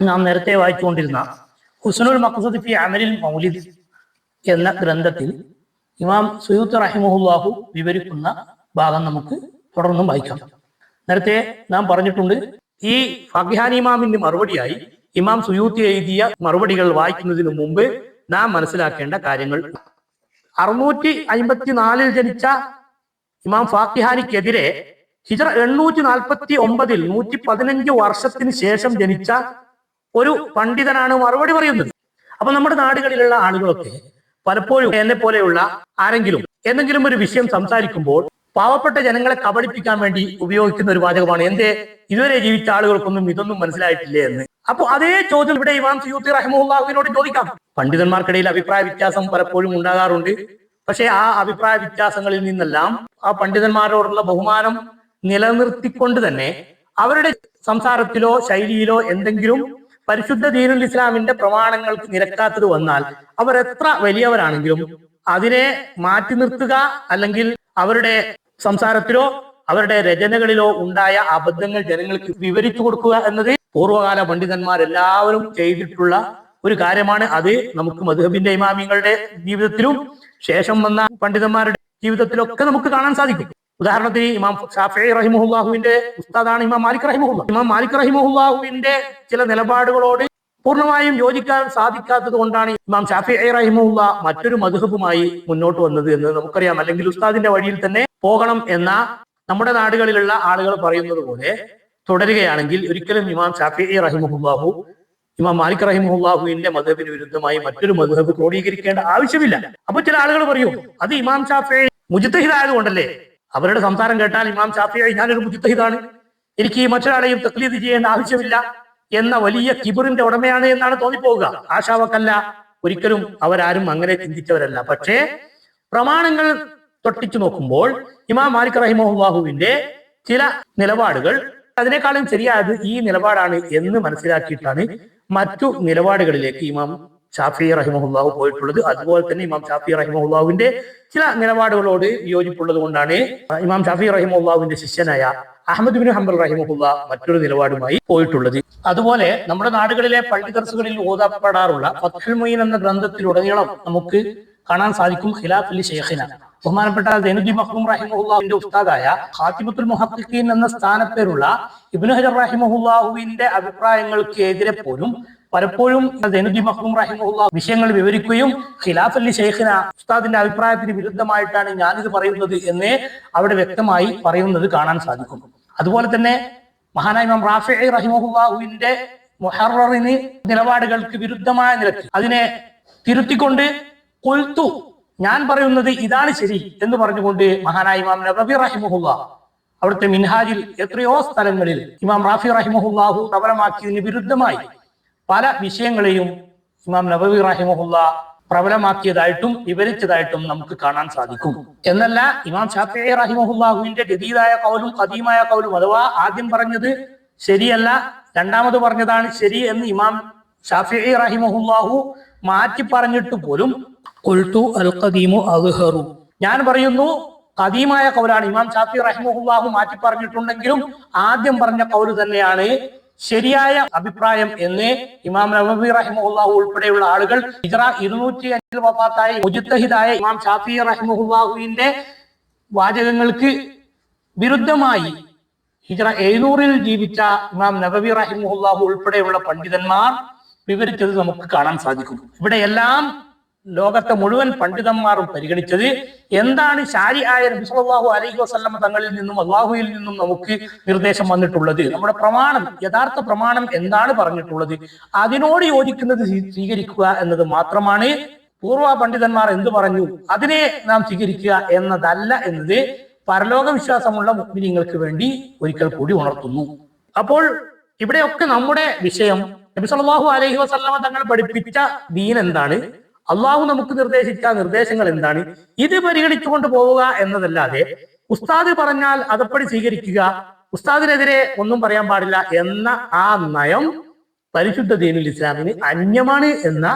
നാം നേരത്തെ വായിച്ചുകൊണ്ടിരുന്ന ഹുസനുൽ മഖ്സദ് ഫി അമലിൽ മൗലിദ് എന്ന ഗ്രന്ഥത്തിൽ ഇമാം സുയൂത്ത് റഹിമുല്ലാഹു വിവരിക്കുന്ന ഭാഗം നമുക്ക് തുടർന്നും വായിക്കാം. നേരത്തെ നാം പറഞ്ഞിട്ടുണ്ട് ഈ ഫഖിഹാൻ ഇമാമിന്റെ മറുപടിയായി ഇമാം സുയൂത്തി എഴുതിയ മറുപടികൾ വായിക്കുന്നതിന് മുമ്പ് നാം മനസ്സിലാക്കേണ്ട കാര്യങ്ങൾ. അറുന്നൂറ്റി അമ്പത്തിനാലിൽ ജനിച്ച ഇമാം ഫാക്കിഹാനിക്കെതിരെ ഹിജറ എണ്ണൂറ്റി നാൽപ്പത്തി ഒമ്പതിൽ നൂറ്റി പതിനഞ്ച് വർഷത്തിന് ശേഷം ജനിച്ച ഒരു പണ്ഡിതനാണ് മറുപടി പറയുന്നത്. അപ്പൊ നമ്മുടെ നാടുകളിലുള്ള ആളുകളൊക്കെ പലപ്പോഴും എന്നെ പോലെയുള്ള ആരെങ്കിലും എന്തെങ്കിലും ഒരു വിഷയം സംസാരിക്കുമ്പോൾ പാവപ്പെട്ട ജനങ്ങളെ കബളിപ്പിക്കാൻ വേണ്ടി ഉപയോഗിക്കുന്ന ഒരു വാചകമാണ് എന്റെ ഇതുവരെ ജീവിച്ച ആളുകൾക്കൊന്നും ഇതൊന്നും മനസ്സിലായിട്ടില്ലേ? എന്ന്. അപ്പൊ അതേ ചോദ്യം ഇവിടെ ഇമാം സിയൂത്തി റഹ്മുല്ലാഹുവിനോട് ചോദിക്കാം. പണ്ഡിതന്മാർക്കിടയിൽ അഭിപ്രായ വ്യത്യാസം പലപ്പോഴും ഉണ്ടാകാറുണ്ട്. പക്ഷേ ആ അഭിപ്രായ വ്യത്യാസങ്ങളിൽ നിന്നെല്ലാം ആ പണ്ഡിതന്മാരോടുള്ള ബഹുമാനം നിലനിർത്തിക്കൊണ്ട് തന്നെ അവരുടെ സംസാരത്തിലോ ശൈലിയിലോ എന്തെങ്കിലും പരിശുദ്ധ ദീനുൽ ഇസ്ലാമിന്റെ പ്രമാണങ്ങൾക്ക് നിരക്കാത്തത് വന്നാൽ അവർ എത്ര വലിയവരാണെങ്കിലും അതിനെ മാറ്റി നിർത്തുക അല്ലെങ്കിൽ അവരുടെ സംസാരത്തിലോ അവരുടെ രചനകളിലോ ഉണ്ടായ അബദ്ധങ്ങൾ ജനങ്ങൾക്ക് വിവരിച്ചു കൊടുക്കുക എന്നത് പൂർവകാല പണ്ഡിതന്മാരെല്ലാവരും ചെയ്തിട്ടുള്ള ഒരു കാര്യമാണ്. അത് നമുക്ക് മധുഹബിന്റെ ഇമാമിങ്ങളുടെ ജീവിതത്തിലും ശേഷം വന്ന പണ്ഡിതന്മാരുടെ ജീവിതത്തിലൊക്കെ നമുക്ക് കാണാൻ സാധിക്കും. ഉദാഹരണത്തിന് ഇമാം ഷാഫി റഹിമുല്ലാഹുവിന്റെ ഉസ്താദാണ് ഇമാം മാലിക് റഹിമുല്ല ഇമാം മാലിക് റഹിമുല്ലാഹുവിന്റെ ചില നിലപാടുകളോട് പൂർണമായും യോജിക്കാൻ സാധിക്കാത്തത് കൊണ്ടാണ് ഇമാം ഷാഫി റഹിമുല്ല മറ്റൊരു മധുഹബുമായി മുന്നോട്ട് വന്നത് എന്ന് നമുക്കറിയാം. അല്ലെങ്കിൽ ഉസ്താദിന്റെ വഴിയിൽ തന്നെ പോകണം എന്ന നമ്മുടെ നാടുകളിലുള്ള ആളുകൾ പറയുന്നത് പോലെ തുടരുകയാണെങ്കിൽ ഒരിക്കലും ഇമാം ഷാഫി റഹിമുല്ലാഹു ഇമാം മാലിക് റഹിമുല്ലാഹുവിന്റെ മധുഹബിന് വിരുദ്ധമായി മറ്റൊരു മധുഹബ് ക്രോഡീകരിക്കേണ്ട ആവശ്യമില്ല. അപ്പൊ ചില ആളുകൾ പറയൂ അത് ഇമാം ഷാഫി മുജിത്തഹിദായത് കൊണ്ടല്ലേ അവരുടെ സംസാരം കേട്ടാൽ ഇമാം ഷാഫിയായി ഞാനൊരു മുജിത്തഹിദാണ് എനിക്ക് ഈ മറ്റൊരാളെയും തക്ലീദ് ചെയ്യേണ്ട ആവശ്യമില്ല എന്ന വലിയ കിബിറിന്റെ ഉടമയാണ് എന്നാണ് തോന്നിപ്പോവുക. ആശാവക്കല്ല ഒരിക്കലും അവരാരും അങ്ങനെ ചിന്തിച്ചവരല്ല. പക്ഷേ പ്രമാണങ്ങൾ തൊട്ടിച്ചു നോക്കുമ്പോൾ ഇമാം മാലിക് റഹിമുല്ലാഹുവിന്റെ ചില നിലപാടുകൾ അതിനേക്കാളും ശരിയായത് ഈ നിലപാടാണ് എന്ന് മനസ്സിലാക്കിയിട്ടാണ് മറ്റു നിലപാടുകളിലേക്ക് ഇമാം ഷാഫി റഹിമഹുല്ലാഹു പോയിട്ടുള്ളത്. അതുപോലെ തന്നെ ഇമാം ഷാഫി റഹിമുല്ലാഹുവിന്റെ ചില നിലപാടുകളോട് വിയോജിപ്പുള്ളത് കൊണ്ടാണ് ഇമാം ഷാഫി റഹിമുള്ളാവിന്റെ ശിഷ്യനായ അഹമ്മദ് ബിൻ ഹംബൽ റഹിമുല്ല മറ്റൊരു നിലപാടുമായി പോയിട്ടുള്ളത്. അതുപോലെ നമ്മുടെ നാടുകളിലെ പള്ളി ദർസുകളിൽ ഓതപ്പെടാറുള്ള ഫത്തുൽ എന്ന ഗ്രന്ഥത്തിലുടനീളം നമുക്ക് കാണാൻ സാധിക്കും ഖിലാഫ് അലി ഷെയ്ഖിന ബഹുമാനപ്പെട്ട ദൈനുദ്ദീൻ മഖ്ദൂം റഹിമുല്ലാഹുവിന്റെ ഉസ്താദായ ഖാത്തിബത്തുൽ മുഹഖിഖീൻ എന്ന സ്ഥാനപ്പേരുള്ള ഇബ്നു ഹജർ റഹിമുല്ലാഹുവിന്റെ അഭിപ്രായങ്ങൾക്ക് എതിരെ പോലും പലപ്പോഴും വിഷയങ്ങൾ വിവരിക്കുകയും ഖിലാഫ് അലി ഷെയ്ഖിന ഉസ്താദിന്റെ അഭിപ്രായത്തിന് വിരുദ്ധമായിട്ടാണ് ഞാനിത് പറയുന്നത് എന്ന് അവിടെ വ്യക്തമായി പറയുന്നത് കാണാൻ സാധിക്കും. അതുപോലെ തന്നെ മഹാനായ ഇമാം റാഫി റഹിമുല്ലാഹുവിന്റെ മൊഹറിന് നിലപാടുകൾക്ക് വിരുദ്ധമായ നിലയ്ക്ക് അതിനെ തിരുത്തിക്കൊണ്ട് കൊൽത്തു. ഞാൻ പറയുന്നത് ഇതാണ് ശരി എന്ന് പറഞ്ഞുകൊണ്ട് മഹാനായ ഇമാം നബി റഹിമുല്ല അവിടുത്തെ മിൻഹാജിൽ എത്രയോ സ്ഥലങ്ങളിൽ ഇമാം റാഫി റഹിമുല്ലാഹു പ്രബലമാക്കിയതിന് വിരുദ്ധമായി. പല വിഷയങ്ങളെയും ഇമാം നബബി റഹിമുല്ല പ്രബലമാക്കിയതായിട്ടും വിവരിച്ചതായിട്ടും നമുക്ക് കാണാൻ സാധിക്കും. എന്നല്ല ഇമാം ഷാഫി റഹിമുല്ലാഹുവിന്റെ ഗതീതായ കൗലും കദീമായ കൗലും അഥവാ ആദ്യം പറഞ്ഞത് ശരിയല്ല രണ്ടാമത് പറഞ്ഞതാണ് ശരി എന്ന് ഇമാം ഷാഫി റഹിമുല്ലാഹു മാറ്റി പറഞ്ഞിട്ട് പോലും കൊൽത്തു അൽ അദ്ഹറു ഞാൻ പറയുന്നു കദീമായ കൗലാണ് ഇമാം ഷാഫി റഹിമുല്ലാഹു മാറ്റി പറഞ്ഞിട്ടുണ്ടെങ്കിലും ആദ്യം പറഞ്ഞ കൗൽ തന്നെയാണ് ശരിയായ അഭിപ്രായം എന്ന് ഇമാം നബി റഹിമുല്ലാഹു ഉൾപ്പെടെയുള്ള ആളുകൾ ഹിജറ ഇരുന്നൂറ്റി അഞ്ചിൽ വഫാത്തായ മുജിത്തഹിദായ ഇമാം ഷാഫി റഹിമുല്ലാഹുവിന്റെ വാചകങ്ങൾക്ക് വിരുദ്ധമായി ഹിജറ എഴുന്നൂറിൽ ജീവിച്ച ഇമാം നബബി റഹിമുല്ലാഹു ഉൾപ്പെടെയുള്ള പണ്ഡിതന്മാർ വിവരിച്ചത് നമുക്ക് കാണാൻ സാധിക്കും. ഇവിടെ എല്ലാം ലോകത്തെ മുഴുവൻ പണ്ഡിതന്മാരും പരിഗണിച്ചത് എന്താണ് ശാരി ആയ നബിസ്വല്ലാഹു അലൈഹി വസല്ലമ തങ്ങളിൽ നിന്നും അള്ളാഹുയിൽ നിന്നും നമുക്ക് നിർദ്ദേശം വന്നിട്ടുള്ളത്? നമ്മുടെ പ്രമാണം യഥാർത്ഥ പ്രമാണം എന്താണ് പറഞ്ഞിട്ടുള്ളത്? അതിനോട് യോജിക്കുന്നത് സ്വീ- സ്വീകരിക്കുക എന്നത് മാത്രമാണ് പൂർവ പണ്ഡിതന്മാർ എന്ത് പറഞ്ഞു? അതിനെ നാം സ്വീകരിക്കുക എന്നതല്ല എന്നത് പരലോക വിശ്വാസമുള്ള മുസ്ലിങ്ങൾക്ക് വേണ്ടി ഒരിക്കൽ കൂടി ഉണർത്തുന്നു. അപ്പോൾ ഇവിടെയൊക്കെ നമ്മുടെ വിഷയം നബി സല്ലല്ലാഹു അലൈഹി വസല്ലമ തങ്ങൾ പഠിപ്പിച്ച ദീൻ എന്താണ്? അള്ളാഹു നമുക്ക് നിർദ്ദേശിച്ച നിർദ്ദേശങ്ങൾ എന്താണ്? ഇത് പരിഗണിച്ചുകൊണ്ട് പോവുക എന്നതല്ലാതെ ഉസ്താദ് പറഞ്ഞാൽ അതപ്പടി സ്വീകരിക്കുക ഉസ്താദിനെതിരെ ഒന്നും പറയാൻ പാടില്ല എന്ന ആ നയം പരിശുദ്ധ ദീനുൽ ഇസ്ലാമിന് അന്യമാണ് എന്ന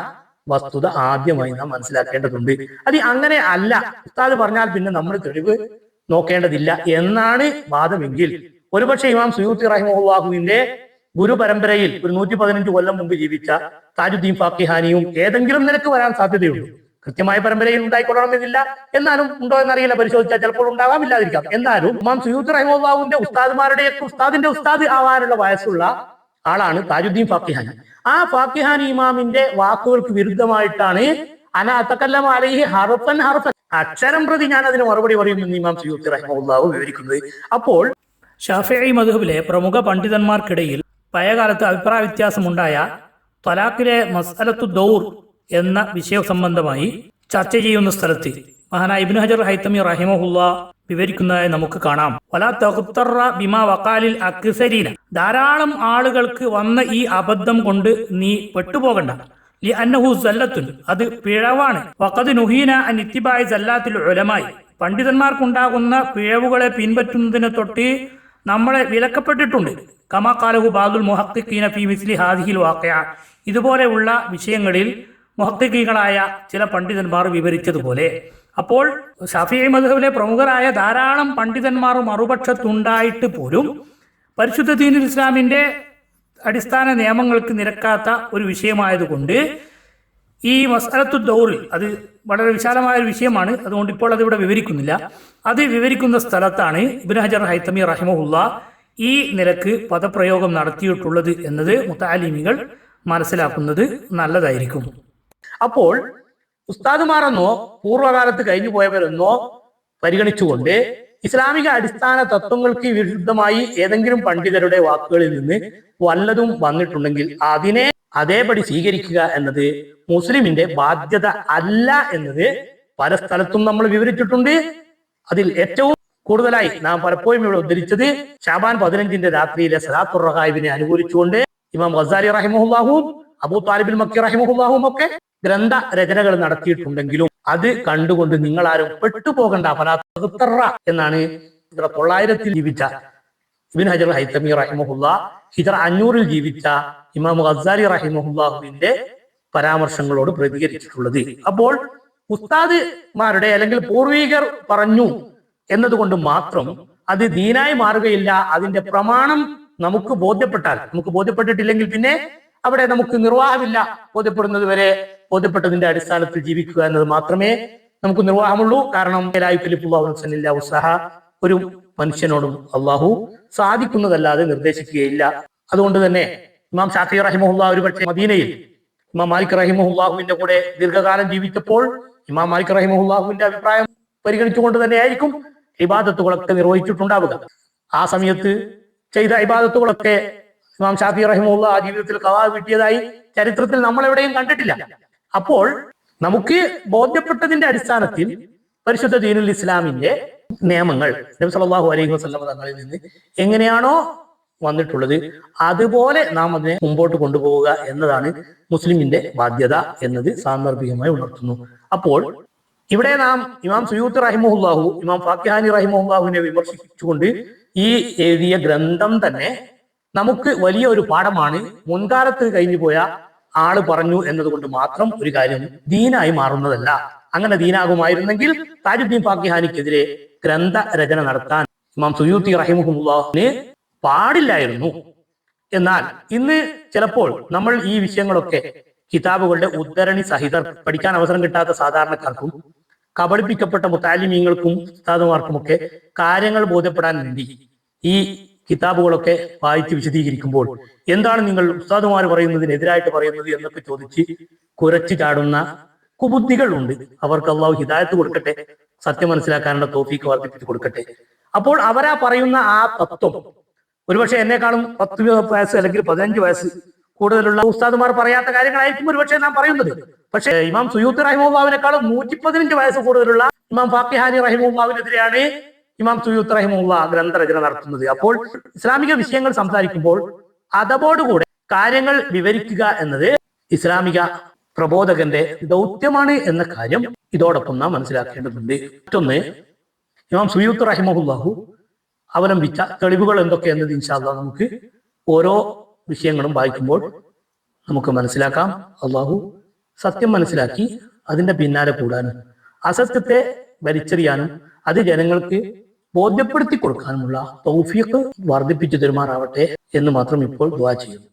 വസ്തുത ആദ്യമായി നാം മനസ്സിലാക്കേണ്ടതുണ്ട്. അത് അങ്ങനെ അല്ല. ഉസ്താദ് പറഞ്ഞാൽ പിന്നെ നമ്മൾ തെളിവ് നോക്കേണ്ടതില്ല എന്നാണ് വാദമെങ്കിൽ. ഒരുപക്ഷെ ഇമാം സുയൂത്തി റഹിമുല്ലാഹുവിന്റെ ഗുരു പരമ്പരയിൽ ഒരു നൂറ്റി പതിനഞ്ച് കൊല്ലം മുമ്പ് ജീവിച്ച താജുദ്ദീൻ ഫാക്കിഹാനിയും ഏതെങ്കിലും നിനക്ക് വരാൻ സാധ്യതയുള്ളൂ. കൃത്യമായ പരമ്പരയിൽ ഉണ്ടായിക്കൊള്ളണമെന്നില്ല. എന്നാലും ഉണ്ടോ എന്നറിയില്ല. പരിശോധിച്ചാൽ ചിലപ്പോൾ ഉണ്ടാവാം ഇല്ലാതിരിക്കാം എന്നാലും ഇമാം സുയൂത്ത് റഹിമുള്ളാഹുവിന്റെ ഉസ്താദ്മാരുടെയൊക്കെ ഉസ്താദിന്റെ ഉസ്താദ് ആവാനുള്ള വയസ്സുള്ള ആളാണ് താജുദ്ദീൻ ഫാക്കിഹാനി. ആ ഫാക്കിഹാനി ഇമാമിന്റെ വാക്കുകൾക്ക് വിരുദ്ധമായിട്ടാണ് അനാത്തക്കല്ലം ഹറഫൻ ഹർഫൻ അക്ഷരം പ്രതി ഞാൻ അതിന് മറുപടി പറയുമെന്ന് ഇമാം സുയൂത്ത് റഹിമുള്ളാഹു വിവരിക്കുന്നത്. അപ്പോൾ ഷാഫി മധുബിലെ പ്രമുഖ പണ്ഡിതന്മാർക്കിടയിൽ പഴയകാലത്ത് അഭിപ്രായ വ്യത്യാസമുണ്ടായ തലാഖിലെ മസലത്തു ദൗർ എന്ന വിഷയ സംബന്ധമായി ചർച്ച ചെയ്യുന്ന സ്ഥലത്ത് മഹാനായ ഇബ്നു ഹജർ ഹൈത്തമി റഹിമഹുല്ല വിവരിക്കുന്നതായി നമുക്ക് കാണാം. വലാ തഖ്തറ ബിമാ വഖാലിൽ അക്സരീന. ധാരാളം ആളുകൾക്ക് വന്ന ഈ അബദ്ധം കൊണ്ട് നീ പെട്ടുപോകണ്ട. ലി അന്നഹു അത് പിഴവാണ്. വഖദ് നുഹീന ഇത്തിബായി സല്ലാത്തിൽ ഉലമായി. പണ്ഡിതന്മാർക്കുണ്ടാകുന്ന പിഴവുകളെ പിൻപറ്റുന്നതിനെ തൊട്ട് നമ്മളെ വിലക്കപ്പെട്ടിട്ടുണ്ട്. കമാക്കാലഹു കാലഹു ബാദുൽ മുഹക്കിഖീന ഫി മിസ്ലി ഹാദിഹിൽ വാക്കയ ഇതുപോലെയുള്ള വിഷയങ്ങളിൽ മുഹക്കിഖീകളായ ചില പണ്ഡിതന്മാർ വിവരിച്ചതുപോലെ അപ്പോൾ ഷാഫി മധുബിലെ പ്രമുഖരായ ധാരാളം പണ്ഡിതന്മാർ മറുപക്ഷത്തുണ്ടായിട്ട് പോലും പരിശുദ്ധ ദീനുൽ ഇസ്ലാമിന്റെ അടിസ്ഥാന നിയമങ്ങൾക്ക് നിരക്കാത്ത ഒരു വിഷയമായതുകൊണ്ട് ഈ മസാലത്തു ദൗറിൽ അത് വളരെ വിശാലമായ ഒരു വിഷയമാണ്. അതുകൊണ്ട് ഇപ്പോൾ അതിവിടെ വിവരിക്കുന്നില്ല. അത് വിവരിക്കുന്ന സ്ഥലത്താണ് ഇബ്നു ഹജർ ഹൈത്തമി റഹിമുല്ല ഈ നിലയ്ക്ക് പദപ്രയോഗം നടത്തിയിട്ടുള്ളത് എന്നത് മുത്താലിമികൾ മനസ്സിലാക്കുന്നത് നല്ലതായിരിക്കും. അപ്പോൾ ഉസ്താദുമാരെന്നോ പൂർവകാലത്ത് കഴിഞ്ഞു പോയവരെന്നോ പരിഗണിച്ചുകൊണ്ട് ഇസ്ലാമിക അടിസ്ഥാന തത്വങ്ങൾക്ക് വിരുദ്ധമായി ഏതെങ്കിലും പണ്ഡിതരുടെ വാക്കുകളിൽ നിന്ന് വല്ലതും വന്നിട്ടുണ്ടെങ്കിൽ അതിനെ അതേപടി സ്വീകരിക്കുക എന്നത് മുസ്ലിമിന്റെ ബാധ്യത അല്ല എന്നത് പല സ്ഥലത്തും നമ്മൾ വിവരിച്ചിട്ടുണ്ട്. അതിൽ ഏറ്റവും കൂടുതലായി നാം പലപ്പോഴും ഇവിടെ ഉദ്ധരിച്ചത് ഷാബാൻ പതിനഞ്ചിന്റെ രാത്രിയിലെ സലാത്തുർ റഹായിബിനെ അനുകൂലിച്ചുകൊണ്ട് ഇമാം ഗസാലി റഹിമഹുല്ലാഹും അബൂ താലിബിൻ മക്കി റഹിമഹുല്ലാഹും ഒക്കെ ഗ്രന്ഥ രചനകൾ നടത്തിയിട്ടുണ്ടെങ്കിലും അത് കണ്ടുകൊണ്ട് നിങ്ങൾ ആരും പെട്ടുപോകണ്ട ഫലാത്തറ എന്നാണ് തൊള്ളായിരത്തിൽ ജീവിച്ച ഇബിൻ ഹജർ ഹൈത്തമി റഹിമഹുല്ല ഹിജർ അഞ്ഞൂറിൽ ജീവിച്ച ഇമാം ഗസാലി റഹിമഹുല്ലാഹുവിന്റെ പരാമർശങ്ങളോട് പ്രതികരിച്ചിട്ടുള്ളത്. അപ്പോൾ ഉസ്താദ്മാരുടെ അല്ലെങ്കിൽ പൂർവീകർ പറഞ്ഞു എന്നതുകൊണ്ട് മാത്രം അത് ദീനായി മാറുകയില്ല. അതിന്റെ പ്രമാണം നമുക്ക് ബോധ്യപ്പെട്ടാൽ നമുക്ക് ബോധ്യപ്പെട്ടിട്ടില്ലെങ്കിൽ പിന്നെ അവിടെ നമുക്ക് നിർവാഹമില്ല. ബോധ്യപ്പെടുന്നത് വരെ ബോധ്യപ്പെട്ടതിന്റെ അടിസ്ഥാനത്തിൽ ജീവിക്കുക എന്നത് മാത്രമേ നമുക്ക് നിർവാഹമുള്ളൂ. കാരണം ഒരു മനുഷ്യനോടും അള്ളാഹു സാധിക്കുന്നതല്ലാതെ നിർദ്ദേശിക്കുകയില്ല. അതുകൊണ്ട് തന്നെ ഇമാം ഷാഫി റഹിമുല്ല ഒരു പക്ഷേ മദീനയിൽ ഇമാം മാലിക് റഹിമുല്ലാഹുവിന്റെ കൂടെ ദീർഘകാലം ജീവിച്ചപ്പോൾ ഇമാം മാലിക് റഹിമുല്ലാഹുവിന്റെ അഭിപ്രായം പരിഗണിച്ചുകൊണ്ട് തന്നെയായിരിക്കും ഇബാദത്തുകളൊക്കെ നിർവഹിച്ചിട്ടുണ്ടാവുക. ആ സമയത്ത് ചെയ്ത ഇബാദത്തുകളൊക്കെ ഇമാം ഷാഫി റഹിമുള്ള ആ ജീവിതത്തിൽ കവാ കിട്ടിയതായി ചരിത്രത്തിൽ നമ്മൾ എവിടെയും കണ്ടിട്ടില്ല. അപ്പോൾ നമുക്ക് ബോധ്യപ്പെട്ടതിന്റെ അടിസ്ഥാനത്തിൽ പരിശുദ്ധ ദീനുൽ ഇസ്ലാമിന്റെ നിയമങ്ങൾ നബി അലൈഹി വസ്ലമ തങ്ങളിൽ നിന്ന് എങ്ങനെയാണോ വന്നിട്ടുള്ളത് അതുപോലെ നാം അതിനെ മുമ്പോട്ട് കൊണ്ടുപോവുക എന്നതാണ് മുസ്ലിമിന്റെ ബാധ്യത എന്നത് സാന്ദർഭികമായി ഉണർത്തുന്നു. അപ്പോൾ ഇവിടെ നാം ഇമാം സുയൂത്ത് റഹിമുല്ലാഹു ഇമാം ഫാക്കിഹാനി റഹിമുല്ലാഹുവിനെ വിമർശിച്ചുകൊണ്ട് ഈ എഴുതിയ ഗ്രന്ഥം തന്നെ നമുക്ക് വലിയ ഒരു പാഠമാണ്. മുൻകാലത്ത് കഴിഞ്ഞു പോയ ആൾ പറഞ്ഞു എന്നതുകൊണ്ട് മാത്രം ഒരു കാര്യം ദീനായി മാറുന്നതല്ല. അങ്ങനെ ദീനാകുമായിരുന്നെങ്കിൽ താജുദ്ദീൻ ഫാക്കിഹാനിക്കെതിരെ ഗ്രന്ഥ രചന നടത്താൻ ഇമാം സുയൂത്തി റഹിമുഹുല്ലാഹിന് പാടില്ലായിരുന്നു. എന്നാൽ ഇന്ന് ചിലപ്പോൾ നമ്മൾ ഈ വിഷയങ്ങളൊക്കെ കിതാബുകളുടെ ഉദ്ധരണി സഹിതർ പഠിക്കാൻ അവസരം കിട്ടാത്ത സാധാരണക്കാർക്കും കബളിപ്പിക്കപ്പെട്ട മുത്താലിമീങ്ങൾക്കും ഉസ്താദുമാർക്കുമൊക്കെ കാര്യങ്ങൾ ബോധ്യപ്പെടാൻ വേണ്ടി ഈ കിതാബുകളൊക്കെ വായിച്ച് വിശദീകരിക്കുമ്പോൾ എന്താണ് നിങ്ങൾ ഉസ്താദുമാർ പറയുന്നതിനെതിരായിട്ട് പറയുന്നത് എന്നൊക്കെ ചോദിച്ച് കുരച്ചു ചാടുന്ന കുബുദ്ധികളുണ്ട്. അവർക്ക് അള്ളാഹു ഹിദായത്ത് കൊടുക്കട്ടെ സത്യം മനസ്സിലാക്കാനുള്ള തോഫീക്ക് വർദ്ധിപ്പിച്ച് കൊടുക്കട്ടെ. അപ്പോൾ അവരാ പറയുന്ന ആ തത്വം ഒരുപക്ഷെ എന്നെക്കാളും പത്ത് വയസ്സ് അല്ലെങ്കിൽ പതിനഞ്ച് വയസ്സ് കൂടുതലുള്ള ഉസ്താദുമാർ പറയാത്ത കാര്യങ്ങളായിരിക്കും ഒരുപക്ഷെ നാം പറയുന്നത്. പക്ഷേ ഇമാം സുയൂത്ത് റഹിമുള്ളാവിനേക്കാളും നൂറ്റി പതിനഞ്ച് വയസ്സ് കൂടുതലുള്ള ഇമാം ഫാക്കിഹാനി റഹിമുള്ളാവിനെതിരെയാണ് ഇമാം സുയൂത്ത് റഹിമുള്ള ഗ്രന്ഥരചന നടത്തുന്നത്. അപ്പോൾ ഇസ്ലാമിക വിഷയങ്ങൾ സംസാരിക്കുമ്പോൾ അതബോടുകൂടെ കാര്യങ്ങൾ വിവരിക്കുക എന്നത് ഇസ്ലാമിക പ്രബോധകന്റെ ദൗത്യമാണ് എന്ന കാര്യം ഇതോടൊപ്പം നാം മനസ്സിലാക്കേണ്ടതുണ്ട്. മറ്റൊന്ന് ഇമാം സുയൂത്ത് റഹിമുല്ലാഹു അവലംബിച്ച തെളിവുകൾ എന്തൊക്കെ എന്നത് ഇൻഷാല്ല നമുക്ക് ഓരോ വിഷയങ്ങളും വായിക്കുമ്പോൾ നമുക്ക് മനസ്സിലാക്കാം. അള്ളാഹു സത്യം മനസ്സിലാക്കി അതിന്റെ പിന്നാലെ കൂടാനും അസത്യത്തെ വലിച്ചെറിയാനും അത് ജനങ്ങൾക്ക് ബോധ്യപ്പെടുത്തി കൊടുക്കാനുമുള്ള തൗഫീഖ് വർദ്ധിപ്പിച്ചു തരുമാറാവട്ടെ എന്ന് മാത്രം ഇപ്പോൾ ദുവാ ചെയ്യുന്നു.